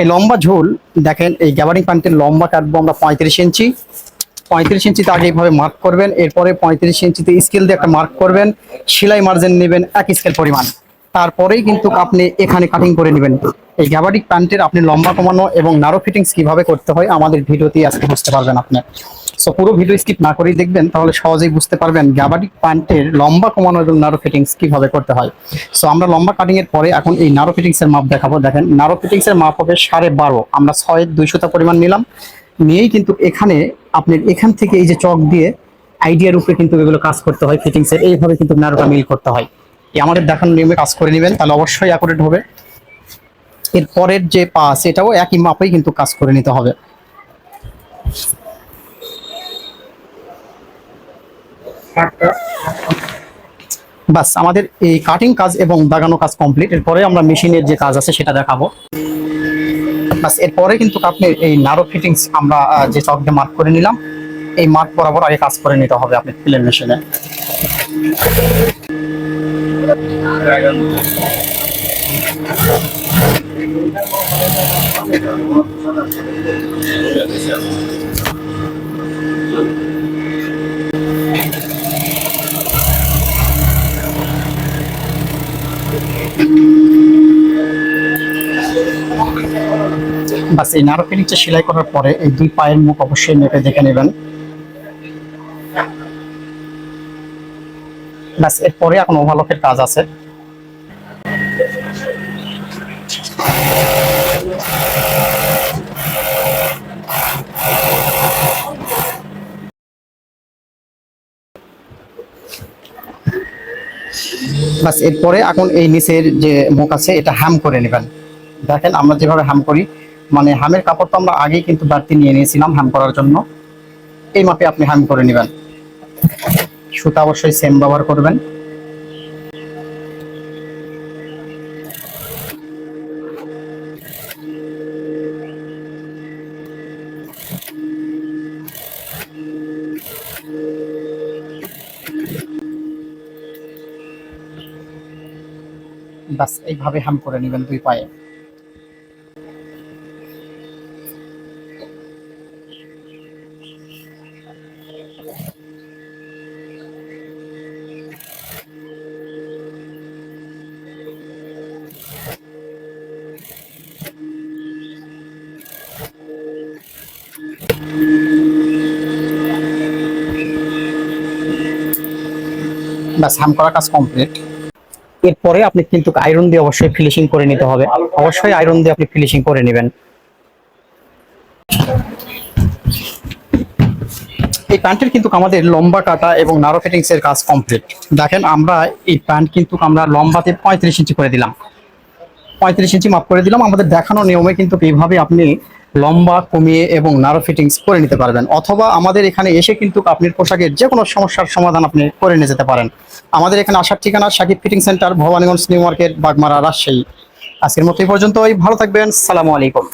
এই লম্বা ঝোল, দেখেন, এই গ্যাবারিং প্যান্টের লম্বা কাটবো আমরা পঁয়ত্রিশ ইঞ্চি। পঁয়ত্রিশ ইঞ্চিতে আগে এইভাবে মার্ক করবেন, এরপরে পঁয়ত্রিশ ইঞ্চিতে স্কেল দিয়ে একটা মার্ক করবেন, সেলাই মার্জিন নেবেন এক স্কেল পরিমাণ। তারপরেই কিন্তু আপনি এখানে কাটিং করে নেবেন। এই গ্যাবারিক প্যান্টের আপনি লম্বা কমানো এবং নারো ফিটিংস কীভাবে করতে হয় আমাদের ভিডিওতেই আজকে বুঝতে পারবেন আপনি। সো পুরো ভিডিও স্কিপ না করেই দেখবেন, তাহলে সহজেই বুঝতে পারবেন গ্যাবারিক প্যান্টের লম্বা কমানো এবং নারো ফিটিংস কীভাবে করতে হয়। সো আমরা লম্বা কাটিং এর পরে এখন এই নারো ফিটিংস এর মাপ দেখাবো। দেখেন নারো ফিটিংস এর মাপ হবে সাড়ে বারো। আমরা ছয় দুইশোটা পরিমাণ নিলাম। নিয়েই কিন্তু এখানে আপনার এখান থেকে এই যে চক দিয়ে আইডিয়ার উপরে কিন্তু এগুলো কাজ করতে হয় ফিটিংস এর। এইভাবে কিন্তু নারোটা মিল করতে হয়। এই আমাদের দেখানো নিয়মে কাজ করে নেবেন, তাহলে অবশ্যই অ্যাকুরেট হবে। এর পরের যে পাস এটাও একই মাপেই কিন্তু কাজ করে নিতে হবে। বাস, আমাদের এই কাটিং কাজ এবং দাগানো কাজ কমপ্লিট এরপরে আমরা মেশিনের যে কাজ আছে সেটা দেখাবো। বাস, এরপরে কিন্তু আপনি এই নারো ফিটিংস আমরা যে চক দিয়ে মার্ক করে নিলাম, এই মার্ক বরাবর আগে কাজ করে নিতে হবে আপনি ফিলের মেশিনে বাস, এই নারো ফিটিংসটা সেলাই করার পরে এই দুই পায়ের মুখ অবশ্যই মেপে দেখে নেবেন। বাস, এরপরে এখন ওভারলকের কাজ আছে। বাস, এরপরে এখন এই নিচের যে মুখ আছে, এটা হাম করে নেবেন। দেখেন, আমরা যেভাবে হ্যাম করি মানে হ্যামের কাপড় তো আমরা আগেই কিন্তু বাড়তি নিয়ে নিয়েছিলাম হ্যাম করার জন্য। এই মাপে আপনি হ্যাম করে নেবেন। সুতা অবশ্যই সেম ব্যবহার করবেন। বাস এইভাবে হ্যাম করে নেবেন দুই পায়ে। ব্যাস হ্যাম করা কাজ কমপ্লিট এরপরে আপনি কিন্তু আয়রন দিয়ে অবশ্যই ফিনিশিং করে নিতে হবে। অবশ্যই আয়রন দিয়ে আপনি ফিনিশিং করে নেবেন। এই প্যান্টের কিন্তু আমাদের লম্বা কাটা এবং নারো ফিটিংস এর কাজ কমপ্লিট দেখেন, আমরা এই প্যান্ট কিন্তু আমরা লম্বাতে পঁয়ত্রিশ ইঞ্চি করে দিলাম। পঁয়ত্রিশ ইঞ্চি মাপ করে দিলাম। আমাদের দেখানো নিয়মে কিন্তু এইভাবে আপনি লম্বা, কমিয়ে এবং নারো ফিটিংস করে নিতে পারবেন। অথবা আমাদের এখানে এসে কিন্তু আপনার পোশাকের যে কোনো সমস্যার সমাধান আপনি করে নিয়ে যেতে পারেন। আমাদের এখানে আসার ঠিকানা Sakib fitting centre Bhabaniganj, new market, Bagmara, Rajshahi. আজকের মতো এই পর্যন্তই। ভালো থাকবেন। সালামু আলাইকুম।